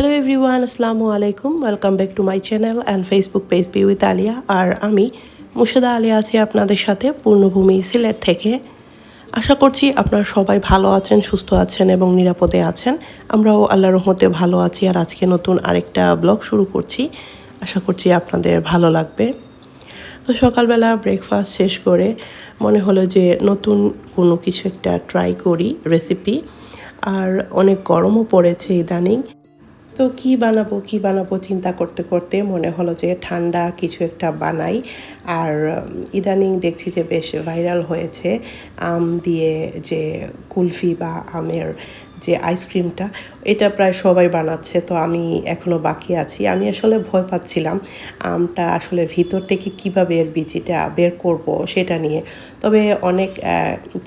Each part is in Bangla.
হ্যালো এভরিওয়ান আসসালামু আলাইকুম welcome back to my channel and Facebook page be with Aliya আর আমি মুর্শিদা আলিয়া আছি আপনাদের সাথে পূর্ণভূমি সিলেট থেকে। আশা করছি আপনারা সবাই ভালো আছেন, সুস্থ আছেন এবং নিরাপদে আছেন। আমরাও আল্লাহ রহমতে ভালো আছি আর আজকে নতুন আরেকটা ব্লগ শুরু করছি। আশা করছি আপনাদের ভালো লাগবে। তো সকালবেলা ব্রেকফাস্ট শেষ করে মনে হলো যে নতুন কোনো কিছু একটা ট্রাই করি রেসিপি আর অনেক গরমও পড়েছে ইদানিং। তো কি বানাবো কি বানাবো চিন্তা করতে করতে মনে হলো যে ঠান্ডা কিছু একটা বানাই। আর ইদানিং দেখছি যে বেশ ভাইরাল হয়েছে আম দিয়ে যে কুলফি বা আমের যে আইসক্রিমটা এটা প্রায় সবাই বানাচ্ছে, তো আমি এখনও বাকি আছি। আমি আসলে ভয় পাচ্ছিলাম আমটা আসলে ভিতর থেকে কীভাবে এর বিচিটা বের করব সেটা নিয়ে। তবে অনেক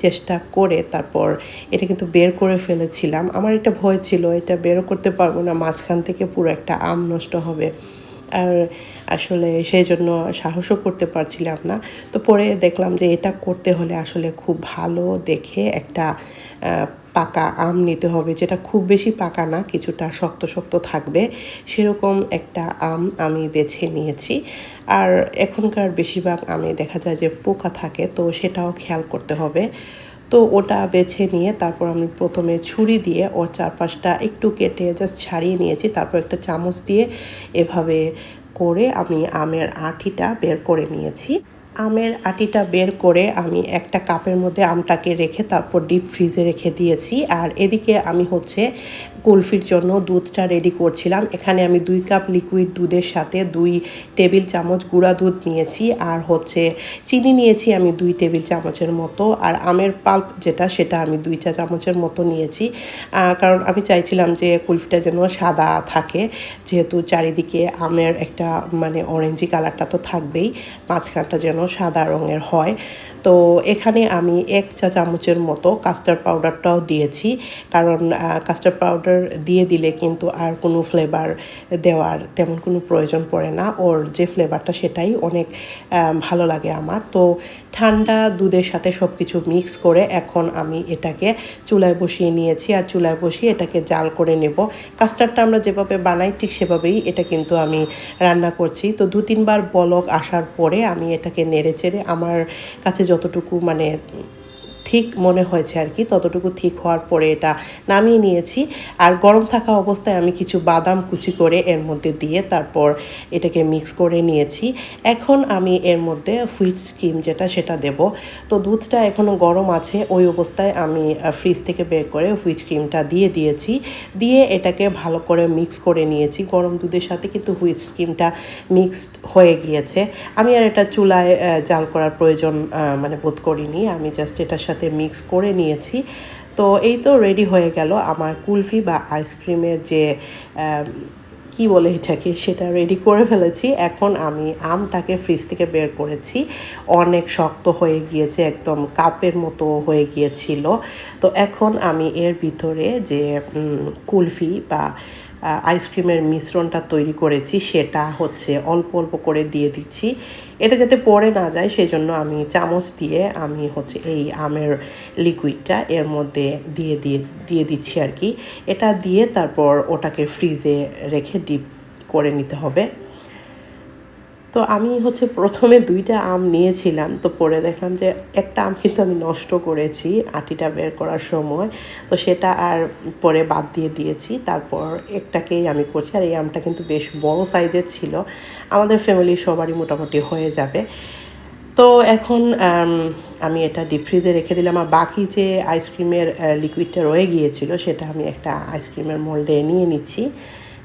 চেষ্টা করে তারপর এটা কিন্তু বের করে ফেলেছিলাম। আমার একটা ভয় ছিল, এটা বেরও করতে পারব না, মাঝখান থেকে পুরো একটা আম নষ্ট হবে। আর আসলে সেই জন্য সাহসও করতে পারছিলাম না। তো পরে দেখলাম যে এটা করতে হলে আসলে খুব ভালো দেখে একটা পাকা আম নিতে হবে, যেটা খুব বেশি পাকা না, কিছুটা শক্ত শক্ত থাকবে, সেরকম একটা আম আমি বেছে নিয়েছি। আর এখনকার বেশিরভাগ আমে দেখা যায় যে পোকা থাকে, তো সেটাও খেয়াল করতে হবে। তো ওটা বেছে নিয়ে তারপর আমি প্রথমে ছুরি দিয়ে ওর চারপাশটা একটু কেটে জাস্ট ছাড়িয়ে নিয়েছি, তারপর একটা চামচ দিয়ে এভাবে করে আমি আমের আটিটা বের করে নিয়েছি। আমের আটিটা বের করে আমি একটা কাপের মধ্যে আমটাকে রেখে তারপর ডিপ ফ্রিজে রেখে দিয়েছি। আর এদিকে আমি হচ্ছে কুলফির জন্য দুধটা রেডি করছিলাম। এখানে আমি দুই কাপ লিকুইড দুধের সাথে দুই টেবিল চামচ গুঁড়া দুধ নিয়েছি আর হচ্ছে চিনি নিয়েছি আমি দুই টেবিল চামচের মতো। আর আমের পাল্প যেটা, সেটা আমি দুই চা চামচের মতো নিয়েছি। কারণ আমি চাইছিলাম যে কুলফিটা যেন সাদা থাকে, যেহেতু চারিদিকে আমের একটা মানে অরেঞ্জি কালারটা তো থাকবেই, মাঝখানটা যেন সাদা রঙের হয়। তো এখানে আমি এক চা চামচের মতো কাস্টার্ড পাউডারটাও দিয়েছি। কারণ কাস্টার্ড পাউডার দিয়ে দিলে কিন্তু আর কোনো ফ্লেভার দেওয়ার তেমন কোনো প্রয়োজন পড়ে না। ওর যে ফ্লেভারটা সেটাই অনেক ভালো লাগে আমার। তো ঠান্ডা দুধের সাথে সব কিছু মিক্স করে এখন আমি এটাকে চুলায় বসিয়ে নিয়েছি। আর চুলায় বসিয়ে এটাকে জাল করে নেব। কাস্টার্ডটা আমরা যেভাবে বানাই, ঠিক সেভাবেই এটা কিন্তু আমি রান্না করছি। তো দু তিনবার বলক আসার পরে আমি এটাকে নেড়ে চেড়ে আমার কাছে যতটুকু মানে ঠিক মনে হয়েছে আর কি, ততটুকু ঠিক হওয়ার পরে এটা নামিয়ে নিয়েছি। আর গরম থাকা অবস্থায় আমি কিছু বাদাম কুচি করে এর মধ্যে দিয়ে তারপর এটাকে মিক্স করে নিয়েছি। এখন আমি এর মধ্যে হুইট স্ক্রিম যেটা সেটা দেব। তো দুধটা এখনও গরম আছে, ওই অবস্থায় আমি ফ্রিজ থেকে বের করে হুইট ক্রিমটা দিয়ে দিয়েছি। দিয়ে এটাকে ভালো করে মিক্স করে নিয়েছি। গরম দুধের সাথে কিন্তু হুইট ক্রিমটা মিক্সড হয়ে গিয়েছে। আমি আর এটা চুলায় জাল করার প্রয়োজন মানে বোধ করিনি। আমি জাস্ট এটার সাথে মিক্স করে নিয়েছি। তো এই তো রেডি হয়ে গেল আমার কুলফি বা আইসক্রিমের যে কি বলে এটাকে, সেটা রেডি করে ফেলেছি। এখন আমি আমটাকে ফ্রিজ থেকে বের করেছি। অনেক শক্ত হয়ে গিয়েছে, একদম কাপের মতো হয়ে গিয়েছিল। তো এখন আমি এর ভিতরে যে কুলফি বা আইসক্রিমের মিশ্রণটা তৈরি করেছি, সেটা হচ্ছে অল্প অল্প করে দিয়ে দিচ্ছি। এটা যাতে পড়ে না যায় সেই জন্য আমি চামচ দিয়ে আমি হচ্ছে এই আমের লিকুইডটা এর মধ্যে দিয়ে দিয়ে দিয়ে দিচ্ছি আর কি। এটা দিয়ে তারপর ওটাকে ফ্রিজে রেখে ডিপ করে নিতে হবে। তো আমি হচ্ছে প্রথমে দুইটা আম নিয়েছিলাম, তো পরে দেখলাম যে একটা আম কিন্তু আমি নষ্ট করেছি আটিটা বের করার সময়, তো সেটা আর পরে বাদ দিয়ে দিয়েছি। তারপর একটাকেই আমি করছি, আর এই আমটা কিন্তু বেশ বড় সাইজের ছিল। আমাদের ফ্যামিলির সবারই মোটামুটি হয়ে যাবে। তো এখন, আমি এটা ডিপ ফ্রিজে রেখে দিলাম, আর বাকি যে আইসক্রিমের লিকুইডটা রয়ে গিয়েছিল, সেটা আমি একটা আইসক্রিমের মোল্ডে নিয়ে নিচ্ছি।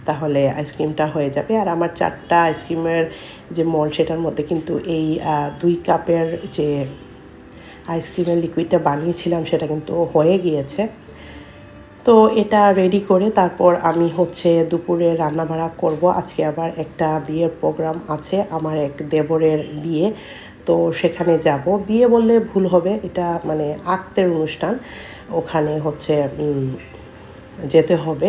তাহলে আইসক্রিমটা হয়ে যাবে। আর আমার চারটা আইসক্রিমের যে মল সেটার মধ্যে কিন্তু এই দুই কাপের যে আইসক্রিমের লিকুইডটা বানিয়েছিলাম সেটা কিন্তু হয়ে গিয়েছে। তো এটা রেডি করে তারপর আমি হচ্ছে দুপুরে রান্না বাড়া করব। আজকে আবার একটা বিয়ের প্রোগ্রাম আছে, আমার এক দেবরের বিয়ে। তো সেখানে যাব। বিয়ে বললে ভুল হবে, এটা মানে আত্মের অনুষ্ঠান। ওখানে হচ্ছে যেতে হবে।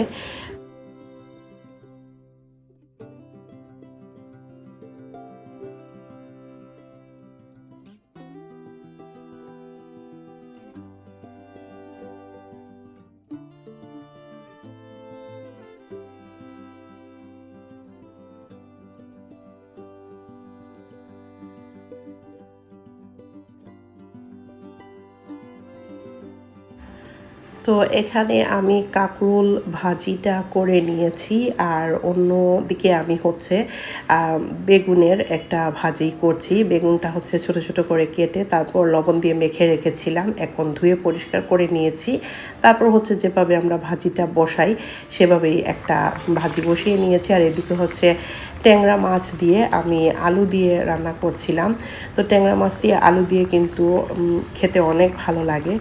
তো এখানে আমি কাকরুল ভাজিটা করে নিয়েছি আর অন্য দিকে আমি হচ্ছে বেগুনের একটা ভাজি করছি। বেগুনটা হচ্ছে ছোট ছোট করে কেটে তারপর লবণ দিয়ে মেখে রেখেছিলাম। এখন ধুয়ে পরিষ্কার করে নিয়েছি। তারপর হচ্ছে যেভাবে আমরা ভাজিটা বসাই, সেভাবেই একটা ভাজি বসিয়ে নিয়েছি। আর এদিকে হচ্ছে ট্যাংরা মাছ দিয়ে আমি আলু দিয়ে রান্না করছিলাম। তো ট্যাংরা মাছ দিয়ে আলু দিয়ে কিন্তু খেতে অনেক ভালো লাগে।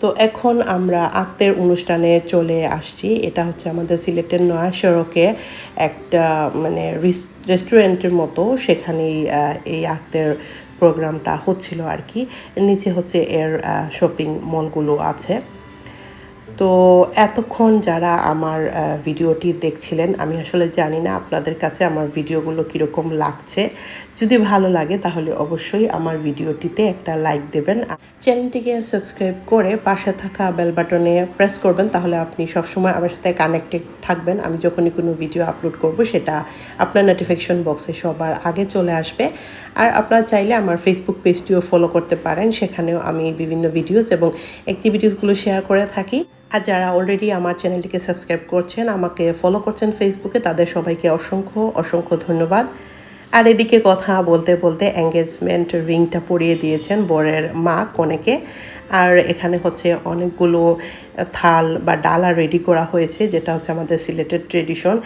তো এখন আমরা আক্তের অনুষ্ঠানে চলে আসছি। এটা হচ্ছে আমাদের সিলেটের নয়া সড়কে একটা মানে রিস- রেস্টুরেন্টের মতো। সেখানেই এই আক্তের প্রোগ্রামটা হচ্ছিল আর কি। নিচে হচ্ছে এর শপিং মলগুলো আছে। তো এতক্ষণ যারা আমার ভিডিওটি দেখছিলেন, আমি আসলে জানি না আপনাদের কাছে আমার ভিডিওগুলো কীরকম লাগছে। যদি ভালো লাগে, তাহলে অবশ্যই আমার ভিডিওটিতে একটা লাইক দেবেন। চ্যানেলটিকে সাবস্ক্রাইব করে পাশে থাকা বেল বাটনে প্রেস করবেন, তাহলে আপনি সবসময় আমার সাথে কানেক্টেড থাকবেন। আমি যখনই কোনো ভিডিও আপলোড করব, সেটা আপনার নোটিফিকেশন বক্সে সবার আগে চলে আসবে। আর আপনারা চাইলে আমার ফেসবুক পেজটিও ফলো করতে পারেন, সেখানেও আমি বিভিন্ন ভিডিওস এবং অ্যাক্টিভিটিসগুলো শেয়ার করে থাকি। আর যারা অলরেডি আমার চ্যানেলটিকে সাবস্ক্রাইব করছেন, আমাকে ফলো করছেন ফেসবুকে তাদের সবাইকে অসংখ্য অসংখ্য ধন্যবাদ। আর এদিকে কথা বলতে বলতে এঙ্গেজমেন্ট রিংটা পরিয়ে দিয়েছেন বরের মা কনেকে। আর এখানে হচ্ছে অনেকগুলো থাল বা ডালা রেডি করা হয়েছে, যেটা হচ্ছে আমাদের সিলেটের ট্রেডিশন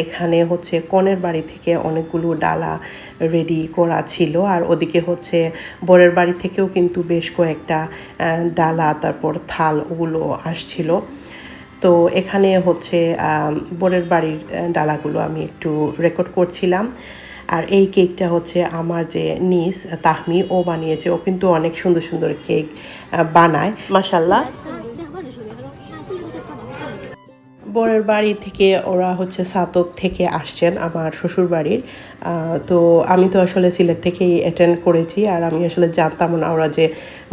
এখানে হচ্ছে কনের বাড়ি থেকে অনেকগুলো ডালা রেডি করা ছিল। আর ওদিকে হচ্ছে বরের বাড়ি থেকেও কিন্তু বেশ কয়েকটা ডালা, তারপর থাল ওগুলো আসছিল। তো এখানে হচ্ছে বরের বাড়ির ডালাগুলো আমি একটু রেকর্ড করছিলাম। আর এই কেকটা হচ্ছে আমার যে নিস, তাহমি, ও বানিয়েছে। ও কিন্তু অনেক সুন্দর সুন্দর কেক বানায়। মাসাল্লাহ বরের বাড়ি থেকে ওরা হচ্ছে সাতক থেকে আসছেন আমার শ্বশুর বাড়ির তো আমি তো আসলে সিলেট থেকেই অ্যাটেন্ড করেছি আর আমি আসলে জানতাম না ওরা যে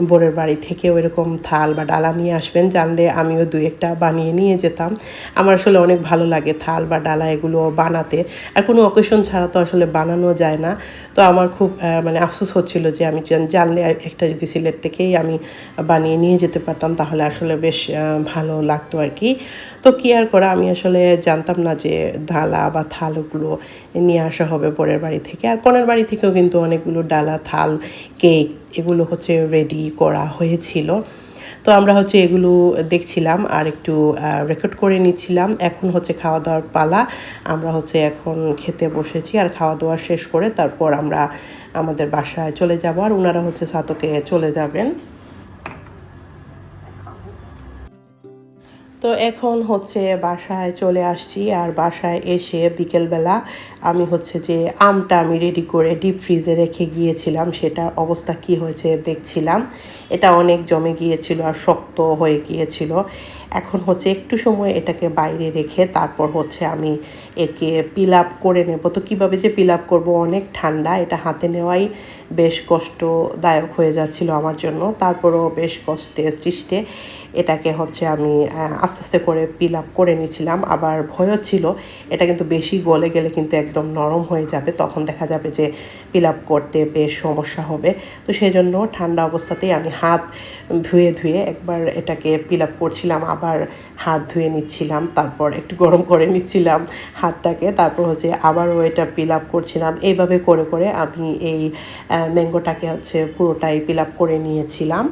বরের বাড়ি থেকে এরকম থাল বা ডালা নিয়ে আসবেন। জানলে আমিও দু একটা বানিয়ে নিয়ে যেতাম। আমার আসলে অনেক ভালো লাগে থাল বা ডালা এগুলো বানাতে। আর কোনো অকেশন ছাড়া তো আসলে বানানো যায় না। তো আমার খুব মানে আফসোস হচ্ছিল যে আমি জানলে একটা যদি সিলেট থেকেই আমি বানিয়ে নিয়ে যেতে পারতাম তাহলে আসলে বেশ ভালো লাগতো আর কি। তো কি আর করা আমি আসলে জানতাম না যে ডালা বা থালগুলো নিয়ে আসা হবে পরের বাড়ি থেকে। আর কনের বাড়ি থেকেও কিন্তু অনেকগুলো ডালা, থাল, কেক এগুলো হচ্ছে রেডি করা হয়েছিল। তো আমরা হচ্ছে এগুলো দেখছিলাম আর একটু রেকর্ড করে নিচ্ছিলাম। এখন হচ্ছে খাওয়া দাওয়ার পালা। আমরা হচ্ছে এখন খেতে বসেছি আর খাওয়া দাওয়া শেষ করে তারপর আমরা আমাদের বাসায় চলে যাব। আর ওনারা হচ্ছে সাতকে চলে যাবেন। তো এখন হচ্ছে বাসায় চলে আসছি আর বাসায় এসে বিকেলবেলা আমি হচ্ছে যে আমটা আমি রেডি করে ডিপ ফ্রিজে রেখে গিয়েছিলাম, সেটার অবস্থা কি হয়েছে দেখছিলাম। এটা অনেক জমে গিয়েছিল আর শক্ত হয়ে গিয়েছিল। এখন হচ্ছে একটু সময় এটাকে বাইরে রেখে তারপর হচ্ছে আমি একে পিল আপ করে নেব। তো কীভাবে যে পিল আপ করব? অনেক ঠান্ডা, এটা হাতে নেওয়াই বেশ কষ্টদায়ক হয়ে যাচ্ছিল আমার জন্য। তারপরও বেশ কষ্টে, সৃষ্টে এটাকে হচ্ছে আমি আস্তে আস্তে করে পিল আপ করে নিয়েছিলাম। আবার ভয়ও ছিল, এটা কিন্তু বেশি গলে গেলে কিন্তু একদম নরম হয়ে যাবে, তখন দেখা যাবে যে পিল আপ করতে বেশ সমস্যা হবে। তো সেই জন্য ঠান্ডা অবস্থাতেই আমি হাত ধুয়ে ধুয়ে একবার এটাকে পিল আপ করছিলাম, আবার হাত ধুয়ে নিচ্ছিলাম, তারপর একটু গরম করে নিচ্ছিলাম হাতটাকে, তারপর হচ্ছে আবারও এটা পিল আপ করছিলাম। এইভাবে করে করে আমি এই ম্যাঙ্গোটাকে হচ্ছে পুরোটাই পিল আপ করে নিয়েছিলাম।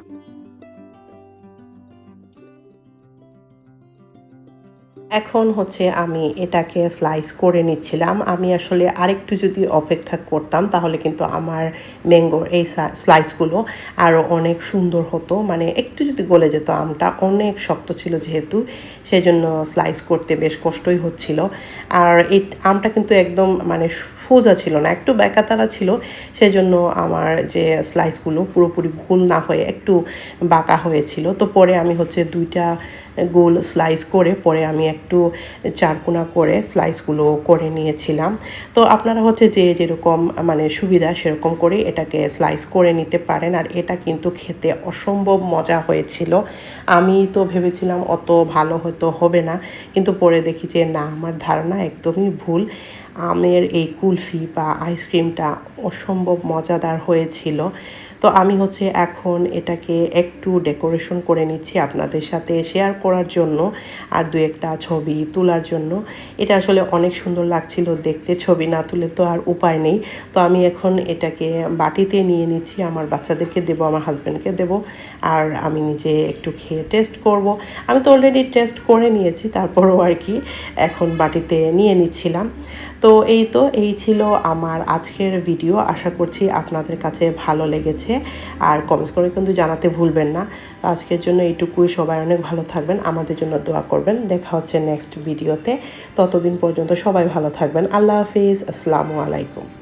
এখন হচ্ছে আমি এটাকে স্লাইস করে নিচ্ছিলাম। আমি আসলে আরেকটু যদি অপেক্ষা করতাম, তাহলে কিন্তু আমার ম্যাঙ্গোর এই স্লাইসগুলো আরও অনেক সুন্দর হতো। মানে একটু যদি গলে যেত আমটা, অনেক শক্ত ছিল যেহেতু সেই জন্য স্লাইস করতে বেশ কষ্টই হচ্ছিল। আর এই আমটা কিন্তু একদম মানে সোজা ছিল না, একটু ব্যাকাতারা ছিল, সেজন্য আমার যে স্লাইসগুলো পুরোপুরি গোল না হয়ে একটু বাঁকা হয়েছিল। তো পরে আমি হচ্ছে দুইটা গোল স্লাইস করে পরে আমি একটু চারকোনা করে স্লাইসগুলো করে নিয়েছিলাম। তো আপনারা হচ্ছে যে যেরকম মানে সুবিধা সেরকম করে এটাকে স্লাইস করে নিতে পারেন। আর এটা কিন্তু খেতে অসম্ভব মজা হয়েছিল। আমি তো ভেবেছিলাম অত ভালো হয়তো হবে না। কিন্তু পরে দেখি যে না, আমার ধারণা একদমই ভুল। আমের এই কুলফি বা আইসক্রিমটা অসম্ভব মজাদার হয়েছিল। তো আমি হচ্ছে এখন এটাকে একটু ডেকোরেশন করে নিচ্ছি আপনাদের সাথে শেয়ার করার জন্য আর দু একটা ছবি তোলার জন্য। এটা আসলে অনেক সুন্দর লাগছিল দেখতে, ছবি না তুলে তো আর উপায় নেই। তো আমি এখন এটাকে বাটিতে নিয়ে নিচ্ছি, আমার বাচ্চাদেরকে দেবো, আমার হাজব্যান্ডকে দেবো আর আমি নিজে একটু খেয়ে টেস্ট করব। আমি তো অলরেডি টেস্ট করে নিয়েছি, তারপরও আর কি এখন বাটিতে নিয়ে নিচ্ছিলাম। তো এই তো, এই ছিল আমার আজকের ভিডিও আশা করছি আপনাদের কাছে ভালো লেগেছে। আর কমেন্টস করে কিন্তু জানাতে ভুলবেন না। আজকের জন্য এইটুকুই। সবাই অনেক ভালো থাকবেন, আমাদের জন্য দোয়া করবেন। দেখা হচ্ছে নেক্সট ভিডিওতে ততদিন পর্যন্ত সবাই ভালো থাকবেন। আল্লাহ হাফিজ। আসসালামু আলাইকুম।